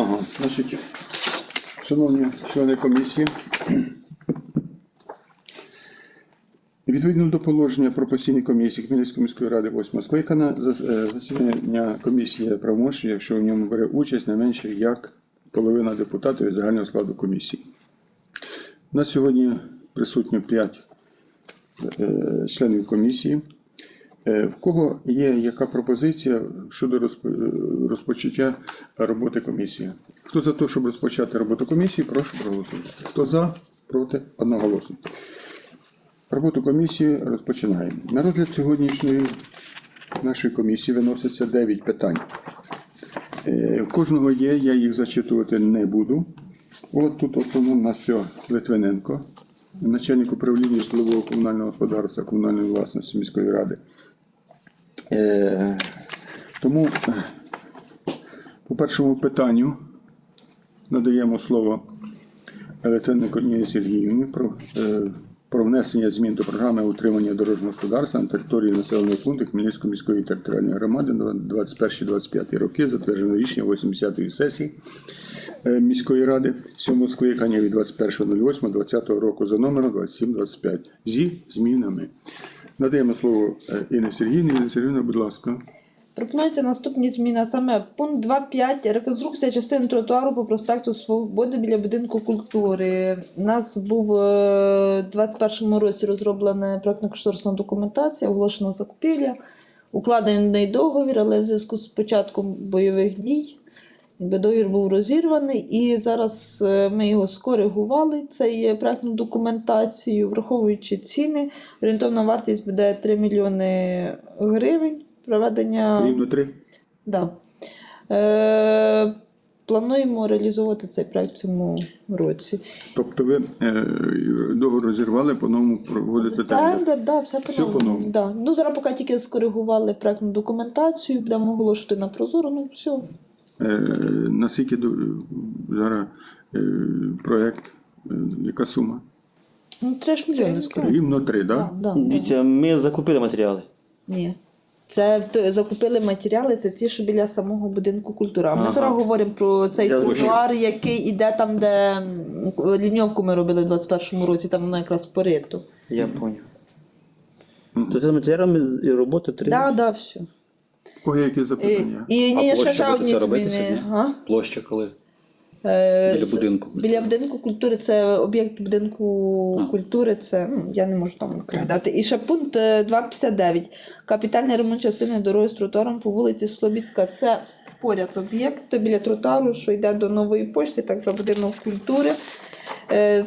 Ага, значить, шановні члени комісії, відповідно до положення про постійні комісії Хмельницької міської ради 8 скликана, е, засідання комісії є якщо в ньому бере участь не менше як половина депутатів від загального складу комісії. У нас сьогодні присутньо 5 членів комісії. Е, В кого є яка пропозиція щодо е, розпочаття роботи комісії? Хто за те, щоб розпочати роботу комісії, прошу проголосувати. Хто за, проти, одноголосно. Роботу комісії розпочинаємо. На розгляд сьогоднішньої нашої комісії виноситься 9 питань. Е, В кожного є, я їх зачитувати не буду. От тут в основному на все Литвиненко, начальник управління житлового комунального господарства комунальної власності міської ради. Е, тому по першому питанню надаємо слово Ніні Сергіївні про, е, про внесення змін до програми утримання дорожнього господарства на території населеного пункту Хмельницької міської територіальної громади на 21-25 роки, затверджено рішення 80-ї сесії е, міської ради 7 скликання від 21.08.2020 року за номером 2725 зі змінами. Надаємо слово е, Інні Сергіївні. Інна Сергіївна, будь ласка. Пропонується наступні зміни, саме пункт 2.5. Реконструкція частини тротуару по проспекту Свободи біля будинку культури. У нас був е, у 2021 році розроблена проектно-кошторисна документація, оголошена закупівля, укладений договір, але в зв'язку з початком бойових дій договір був розірваний, і зараз е, ми його скоригували, цей проектну документацію, враховуючи ціни. Орієнтовна вартість буде 3 мільйони гривень. Проведення Рівно три. да. е, плануємо реалізовувати цей проект в цьому році. Тобто ви е, договор розірвали, по-новому проводите тендер. Тендер, да, все по-новому. по-новому. Да. Ну, зараз поки тільки скоригували проектну документацію, будемо оголошувати на прозоро, ну все. Е, наскільки зараз е, проект, е, яка сума? Ну, 3 ж мільйони скоро. Рівно три, Да, так? да. Дивіться, ми закупили матеріали. Ні. Це то- закупили матеріали, це ті, що біля самого будинку культури. А ми Ага. зараз говоримо про цей Я тротуар, який іде там, де м, ліньовку ми робили в 21-му році, там воно якраз порито. Я поняв. То це з матеріалами і роботи три. Так, да, все. Кого які І, запитання? і ні, А ще, площа ще буде одні це робити зміни. Ага. Площа коли? Е, Біля будинку. Біля будинку культури це об'єкт будинку А. культури, це ну, я не можу там відповідати. І ще пункт е, 259. Капітальний ремонт частини дороги з тротуаром по вулиці Слобідська. Це поряд об'єкт біля тротуару, що йде до нової пошти, так за будинок культури. Е,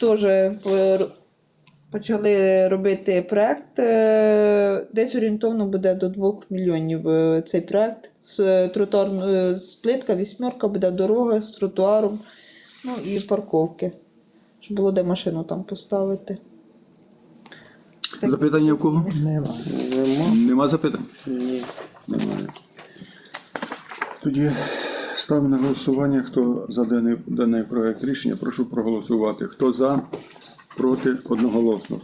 Теж е, почали робити проект. Е, Десь орієнтовно буде до 2 мільйонів е, цей проект. З е, тротуар, з плитка, вісьмерка буде дорога з тротуаром, ну і парковки. Щоб було де машину там поставити. Запитання в кого? Нема. Нема запитань? Ні. Немає. Тоді ставимо на голосування, хто за даний, даний проект рішення. Прошу проголосувати. Хто за, проти, одноголосно.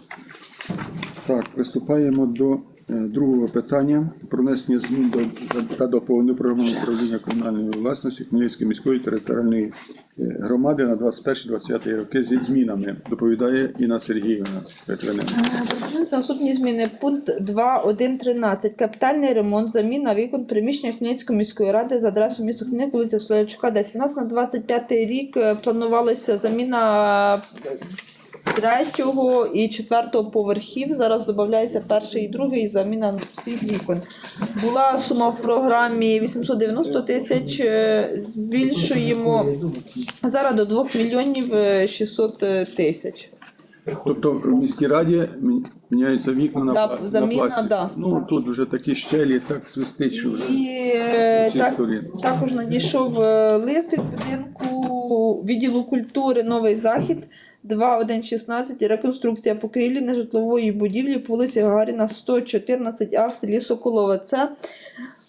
Так, приступаємо до е, другого питання про внесення змін до та доповнення програми управління комунальної власності Хмельницької міської територіальної е, громади на 21-25 роки зі змінами. Доповідає Інна Сергіївна Петрененко. Пропонуються наступні зміни. Пункт 2.1.13. Капітальний ремонт, заміна вікон приміщення Хмельницької міської ради за адресою міста Хмельник, вулиця Солячука, 10. У нас на 25 рік е, планувалася заміна е, третього і четвертого поверхів. Зараз додається перший і другий заміна всіх вікон. Була сума в програмі 890 тисяч. е, Збільшуємо зараз до 2 мільйонів е, 600 тисяч. Тобто в міській раді міняються вікна на, Да, на заміна, пласі. да. Ну тут вже такі щелі, так свистить, що вже І е, так, також надійшов е, лист від будинку відділу культури Новий Захід 2116 реконструкція покрівлі нежитлової будівлі по вулиці Гагаріна 114А в селі Соколове. Це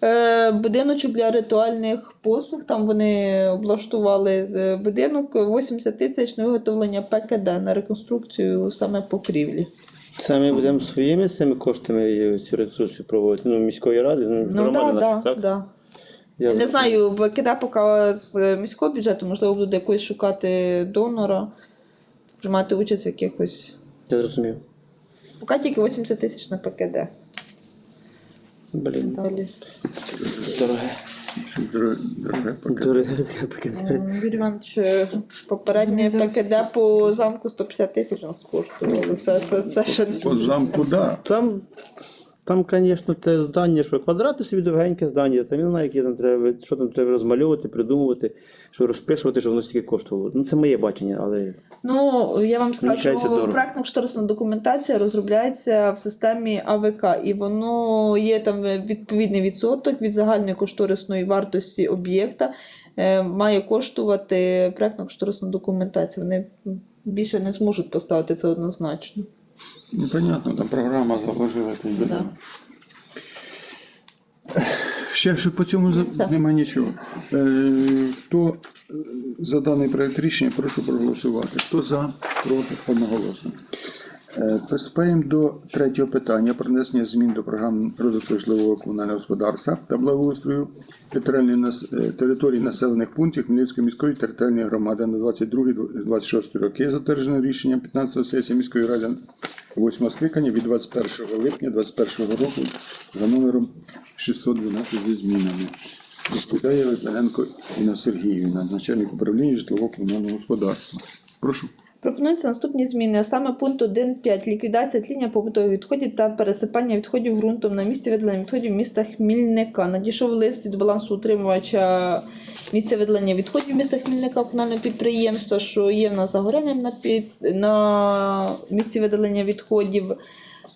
е, будиночок для ритуальних послуг. Там вони облаштували е, будинок 80 тисяч на виготовлення ПКД на реконструкцію саме покрівлі. Це ми будемо своїми цими коштами цю реконструкцію проводити. Ну, міської ради, ну, Ну громади так, нашої, да, так? да. Я Не знаю, викида поки з міського бюджету, можливо, буде якось шукати донора, приймати участь в якихось. Я зрозумів. Поки тільки 80 тисяч на ПКД. Блін. Далі. Дороге. Дороге, дороге пакет. Дороге. пакет. М, Юрій Іванович, е, попереднє ПКД по замку 150 тисяч нас коштувало. Це, це, це ще не По замку, да. Там, там, звісно, те здання, що квадрати собі довгеньке здання, там я не знаю, які там треба, що там треба розмальовувати, придумувати, що розписувати, щоб воно стільки коштувало. Ну, це моє бачення, але Ну, я вам скажу, проектно кошторисна документація розробляється в системі АВК, і воно є там відповідний відсоток від загальної кошторисної вартості об'єкта. е, Має коштувати проектно кошторисна документація. Вони більше не зможуть поставити це однозначно. Ну, понятно, там програма заложила. та. Да. Ще що по цьому за- Немає нема нічого. Е, хто е, за даний проект рішення, прошу проголосувати. Хто за, проти, одноголосно. Е, Приступаємо до третього питання про внесення змін до програм розвитку житлового комунального господарства та благоустрою е, територій населених пунктів Хмельницької міської територіальної громади на 22-26 роки, затверджено рішенням 15 сесії міської ради 8 скликання від 21 липня 2021 року за номером 612 зі змінами. Розповідає Литвиненко Інна Сергіївна, начальник управління житлового комунального господарства. Прошу. Пропонуються наступні зміни, а саме пункт 1.5. Ліквідація тління побутових відходів та пересипання відходів ґрунтом на місці видалення відходів міста Хмільника. Надійшов лист від балансу утримувача місця видалення відходів міста Хмільника комунального підприємства, що є в нас загоряння на, під... на місці видалення відходів.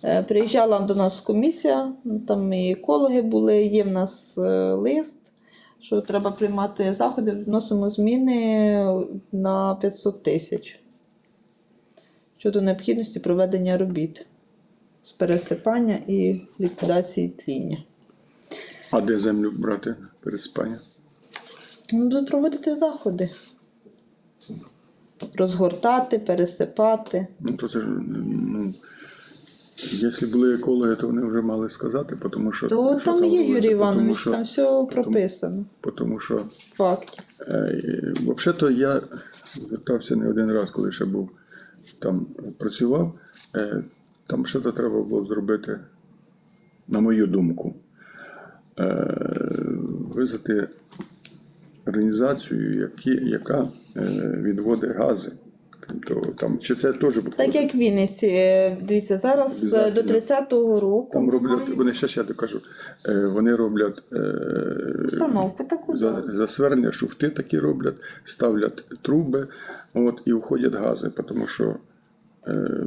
Е, Приїжджала до нас комісія, там і екологи були, є в нас е, лист, що треба приймати заходи, вносимо зміни на 500 тисяч щодо необхідності проведення робіт з пересипання і ліквідації тління. А де землю брати переспання? Ну, Будуть проводити заходи. Розгортати, пересипати. Ну, то це ж, ну, якщо були екологи, то вони вже мали сказати, тому що. То що там є робиться, Юрій тому Іванович, що- там все прописано. Тому що, Факт. е, взагалі-то я звертався не один раз, коли ще був там працював. Е, там ще треба було зробити, на мою думку, е, визвати організацію, яка е, відводить гази. Там, чи це теж? Так як в Вінниці, дивіться, зараз до 30-го року Там роблять, вони ще я докажу, вони роблять установку таку. за, засвернення, шуфти такі роблять, ставлять труби от, і входять гази, тому що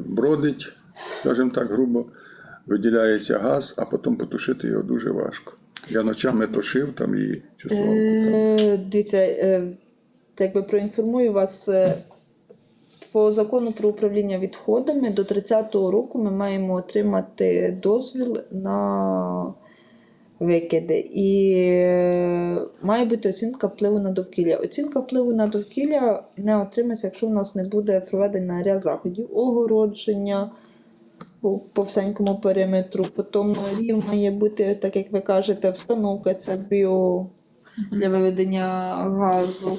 бродить, скажімо так, грубо, виділяється газ, а потім потушити його дуже важко. Я ночами тушив там і часовку. Е, Дивіться, е, так би проінформую вас. е, По закону про управління відходами до 30-го року ми маємо отримати дозвіл на викиди. І е, має бути оцінка впливу на довкілля. Оцінка впливу на довкілля не отримається, якщо в нас не буде проведено ряд заходів, огородження по всенькому периметру. Потім рів має бути, так як ви кажете, встановка це біо для виведення газу.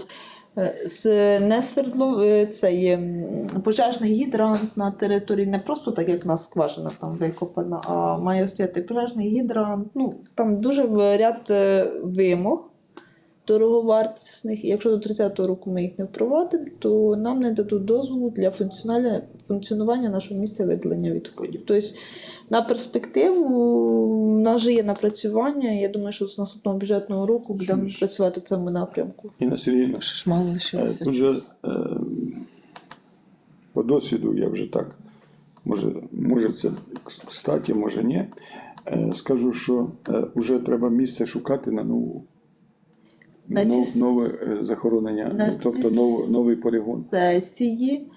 З не свердло, е, це є м, пожежний гідрант на території не просто так, як нас скважина там викопана, а має стояти пожежний гідрант. Ну, там дуже ряд е, вимог дороговартісних. Якщо до 30-го року ми їх не впровадимо, то нам не дадуть дозволу для функціонування нашого місця видалення відходів. Тобто на перспективу в нас же є напрацювання. Я думаю, що з наступного бюджетного року будемо працювати в цьому напрямку. Інна ж мало Е, лишилося. Тут е, по досвіду я вже так, може, може це кстаті, може ні. Е, Скажу, що вже треба місце шукати на нову. На нов- ці- нове е, захоронення, на ну, тобто ці нов, новий полігон. Сесії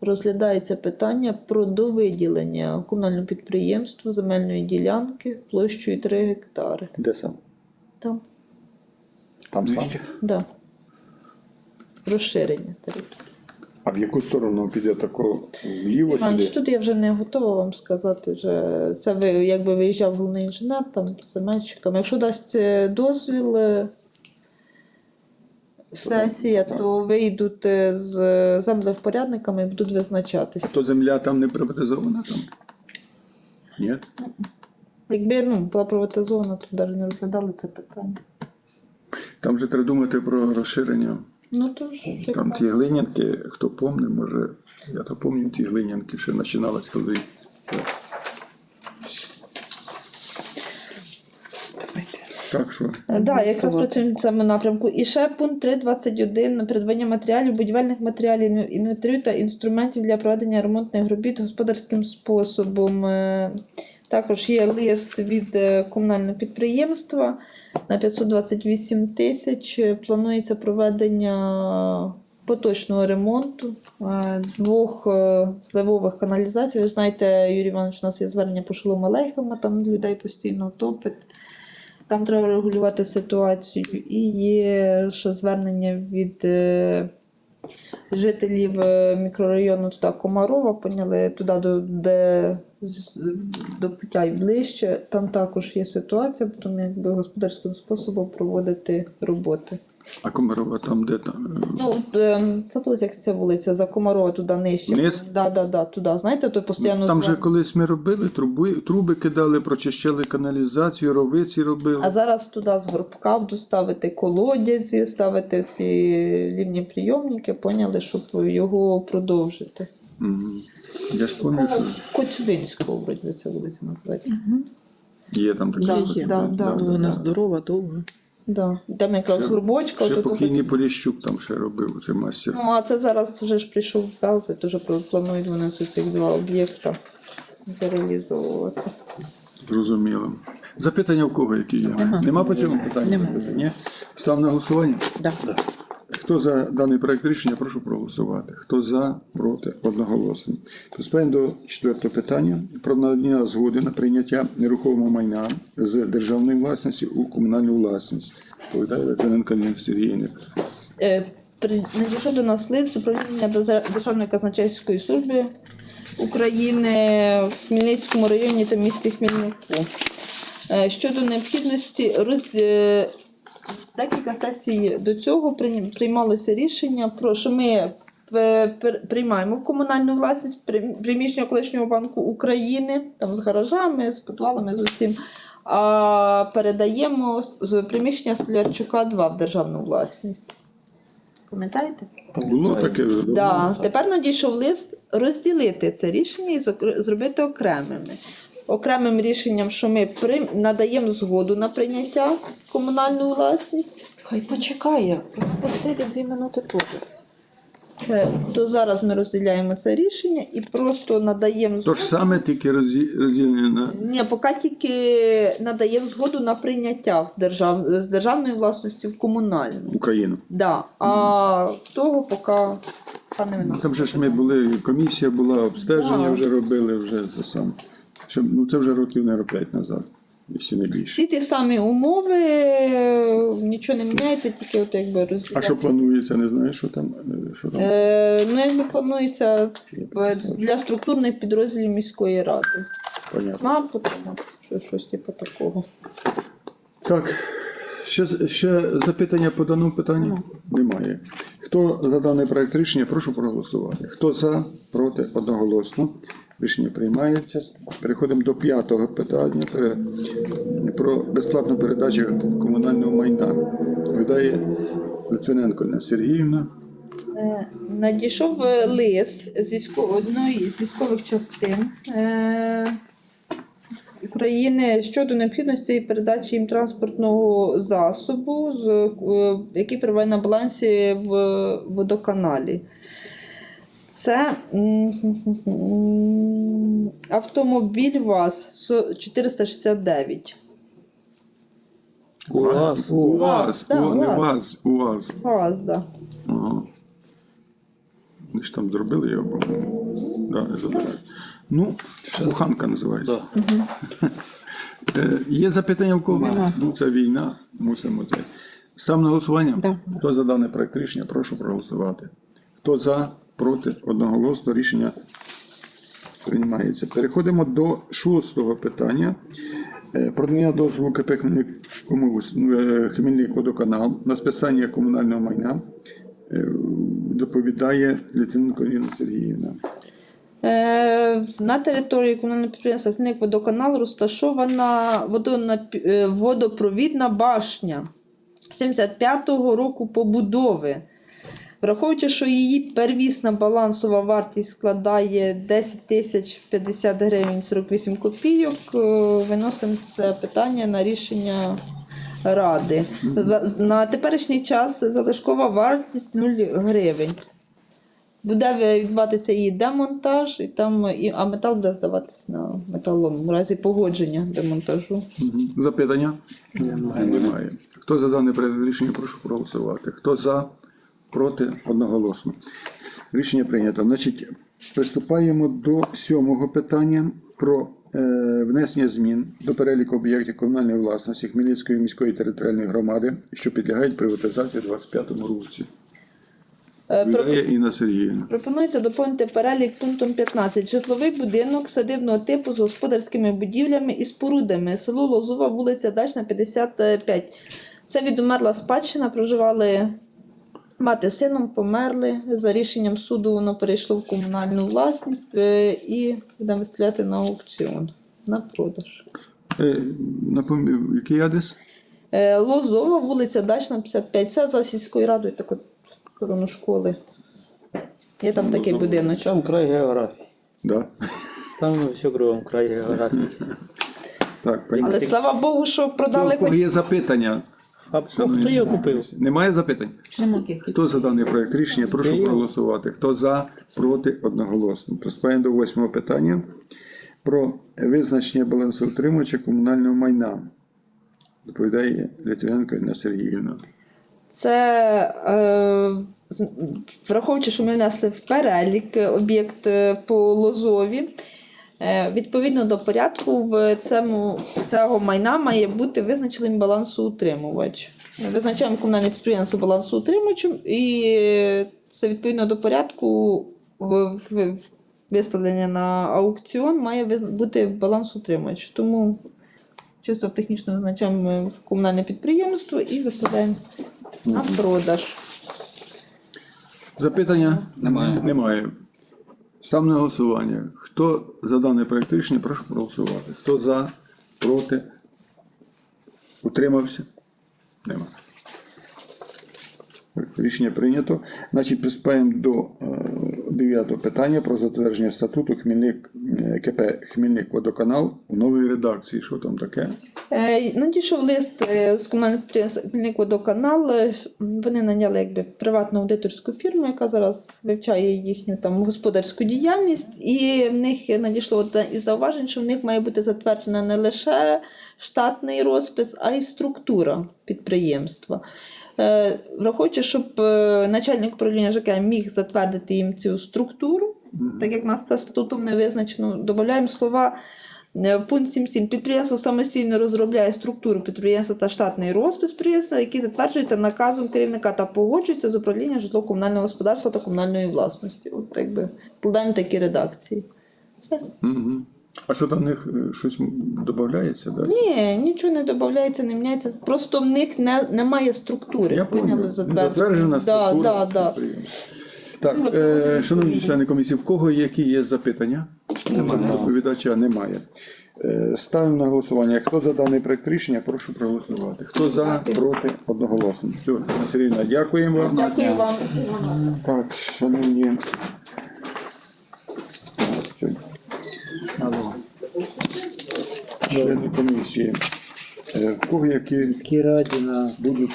розглядається питання про довиділення комунальному підприємству земельної ділянки площею 3 гектари. Де сам? Там, Там сам. да. Розширення території. А в яку сторону піде тако вліво Іванович, сюди? тут я вже не готова вам сказати. Вже це ви якби виїжджав головний інженер там з земельщиками. Якщо дасть е, дозвіл, е, сесія, то вийдуть е, з землевпорядниками і будуть визначатися. То земля там не приватизована там? Ні? Якби ну, була приватизована, то навіть не розглядали це питання. Там же треба думати про розширення. Ну то ж Там ті глинянки, хто помне, може, я то пам'ятаю, ті глинянки ще починалась коли. Так що, да, якраз працюємо в цьому напрямку. І ще пункт 3.21 придбання матеріалів, будівельних матеріалів, інвентарю та інструментів для проведення ремонтних робіт господарським способом. Е, Також є лист від е, комунального підприємства на 528 тисяч. Планується проведення поточного ремонту е, двох е, зливових каналізацій. Ви знаєте, Юрій Іванович, у нас є звернення по шолому Лейхема, там людей постійно топить. Там треба регулювати ситуацію. І є ще звернення від е, жителів е, мікрорайону туди Комарова, поняли, туди до, де, до Путя й ближче. Там також є ситуація, потім якби господарським способом проводити роботи. А Комарова там де там? е, Ну, ем, це була як ця вулиця, за Комарова туди нижче. Вниз? Да, да, да, туди. Знаєте, то постійно Там же звернення. колись ми робили, труби, труби кидали, прочищали каналізацію, ровиці робили. А зараз туди з горбка буду ставити колодязі, ставити ці лівні прийомники, поняли, щоб його продовжити. Мгм. Я ж пам'ятаю, що Коцюбинського, вроді би, ця вулиця називається. є там така. Да, штука, да, да. Ну, Вона здорова, довга. Да. Там якраз Ще- горбочка. Ще отут покійний от- Поліщук там ще робив, цей мастер. Ну, а це зараз вже ж прийшов газ, і вже планують вони всі цих два об'єкта реалізовувати. Зрозуміло. Запитання в кого які є? Нема. Нема по цьому питанню? Нема. Ні? Став на голосування. Да. Хто за даний проект рішення, прошу проголосувати. Хто за, проти, одноголосно. Приступаємо до четвертого питання про надання згоди на прийняття нерухомого майна з державної власності у комунальну власність. Повідає Литвиненко Ніна Сергійник. Е, Надійшов до нас лист управління Державної казначейської служби України в Хмельницькому районі та місті Хмельнику Е, щодо необхідності роз... е, декілька сесій до цього приймалося рішення про що ми приймаємо в комунальну власність приміщення колишнього банку України там з гаражами, з підвалами, з усім. А передаємо з приміщення Столярчука 2 в державну власність. Пам'ятаєте? Було таке? Да. Тепер надійшов лист розділити це рішення і зробити окремими. Окремим рішенням, що ми при... надаємо згоду на прийняття в комунальну власність, Хай почекає, посиди дві минути тут. е, то зараз ми розділяємо це рішення і просто надаємо То згоду. ж саме тільки розділення на Ні, поки тільки надаємо згоду на прийняття в держав... з державної власності в комунальну. Україну. Да. А того поки пане Ну, Там же ж ми були, комісія була, обстеження Да. вже робили, вже це саме. Що, ну це вже років, мабуть, 5 назад, якщо не більше. Всі ті самі умови, нічого не міняється, тільки от якби А що планується, не знаєш, що там? е, Що там? Е, ну, якби планується е, для структурних підрозділів міської ради. Понятно. СНАП, там, що, щось типу такого. Так, ще, ще запитання по даному питанню? Немає. Хто за даний проект рішення, прошу проголосувати. Хто за, проти, одноголосно. Рішення приймається. Переходимо до п'ятого питання про безплатну передачу комунального майна. Видає Литвиненко Сергіївна. Е, Надійшов е, лист з військової одної з військових частин е, України щодо необхідності передачі їм транспортного засобу, який перебуває на балансі в водоканалі. Це автомобіль ВАЗ 469. УАЗ. УАЗ, да, не УАЗ. УАЗ. Да. Ага. Вони ж там зробили його, по-моєму. Да, не забирають. Ну, буханка називається. Е, Є запитання в кого? Нема. Ну, це війна, мусимо це. Став на голосування? Да. Хто за даний проект рішення, прошу проголосувати. Хто за, проти, одноголосно рішення приймається. Переходимо до шостого питання Е, Про надання дозволу КП комусь, е, водоканал на списання комунального майна е, доповідає Літвиненко Інна Сергіївна. На території комунального підприємства Хмельник водоканал розташована водопровідна башня 75-го року побудови. Враховуючи, що її первісна балансова вартість складає 10 тисяч 50 гривень 48 копійок, е, виносимо це питання на рішення ради. На теперішній час залишкова вартість 0 гривень. Буде відбуватися її демонтаж, і там, і, а метал буде здаватися на металолом в разі погодження демонтажу. Запитання? Немає. Хто за дане рішення, прошу проголосувати. Хто за, проти, одноголосно. Рішення прийнято. Значить, приступаємо до сьомого питання про е, внесення змін до переліку об'єктів комунальної власності Хмельницької міської територіальної громади, що підлягають приватизації у 2025 році. Е, Інна Сергіївна. Пропонується доповнити перелік пунктом 15. Житловий будинок садибного типу з господарськими будівлями і спорудами. Село Лозова, вулиця Дачна, 55. Це відумерла спадщина, проживали мати з сином, померли. За рішенням суду воно перейшло в комунальну власність е, і будемо виставляти на аукціон, на продаж. Е, напомню, який адрес? Е, Лозова, вулиця Дачна, 55. Це за сільською радою, так от в сторону школи. Є там такий Лозова. будиночок. Там край географії. Да. Там все кругом край географії. Так, понятно. Але слава Богу, що продали є запитання? А хто його купив? Немає запитань? Хто за даний проект рішення, прошу проголосувати. Хто за, проти, одноголосно. Приступаємо до восьмого питання про визначення балансоутримувача комунального майна. Доповідає Литвиненко Інна Сергіївна. Це е, враховуючи, що ми внесли в перелік об'єкт е, по Лозові. Е, Відповідно до порядку в цьому цього майна має бути визначений балансоутримувач. Визначаємо комунальне підприємство балансоутримувачем, і це відповідно до порядку в- в- виставлення на аукціон має бути балансоутримувач. Тому чисто технічно визначаємо комунальне підприємство і виставляємо на продаж. Запитання? Немає. Немає. Став на голосування. Хто за даний проект рішення, прошу проголосувати. Хто за, проти, утримався? Нема. Рішення прийнято. Значить, приступаємо до е, дев'ятого питання про затвердження статуту Хмельник, е, КП Хмельник Водоканал у новій редакції. Що там таке? Е, Надійшов лист з комунального підприємства «Хмельник водоканал». Вони наняли якби приватну аудиторську фірму, яка зараз вивчає їхню там господарську діяльність, і в них надійшло одне із зауважень, що в них має бути затверджена не лише штатний розпис, а й структура підприємства. Е, Враховуючи, щоб е, начальник управління ЖК міг затвердити їм цю структуру, так як нас це статутом не визначено, додаємо слова е, в пункт 7.7. Підприємство самостійно розробляє структуру підприємства та штатний розпис підприємства, який затверджується наказом керівника та погоджується з управлінням житлово-комунального господарства та комунальної власності. От якби вкладаємо такі редакції. Все. А що там в них е, щось додається? Да? Ні, нічого не додається, не міняється. Просто в них не, немає структури. Я Поняли, Затверджена структура. да, да. Так, е, шановні члени комісії, в кого які є запитання? Немає. Доповідача немає. Е, Ставимо на голосування. Хто за даний проект рішення, прошу проголосувати. Хто за, проти, одноголосно. Все, Анна Сергійовна, дякуємо вам. Дякую вам. Так, шановні. Члени комісії. Е, В кого які Міській раді на будуть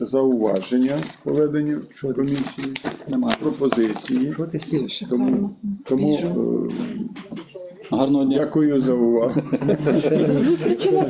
зауваження поведення комісії, Немає. пропозиції. що ти сів? Тому, тому е, Гарного дня. дякую за увагу. Зустрічі на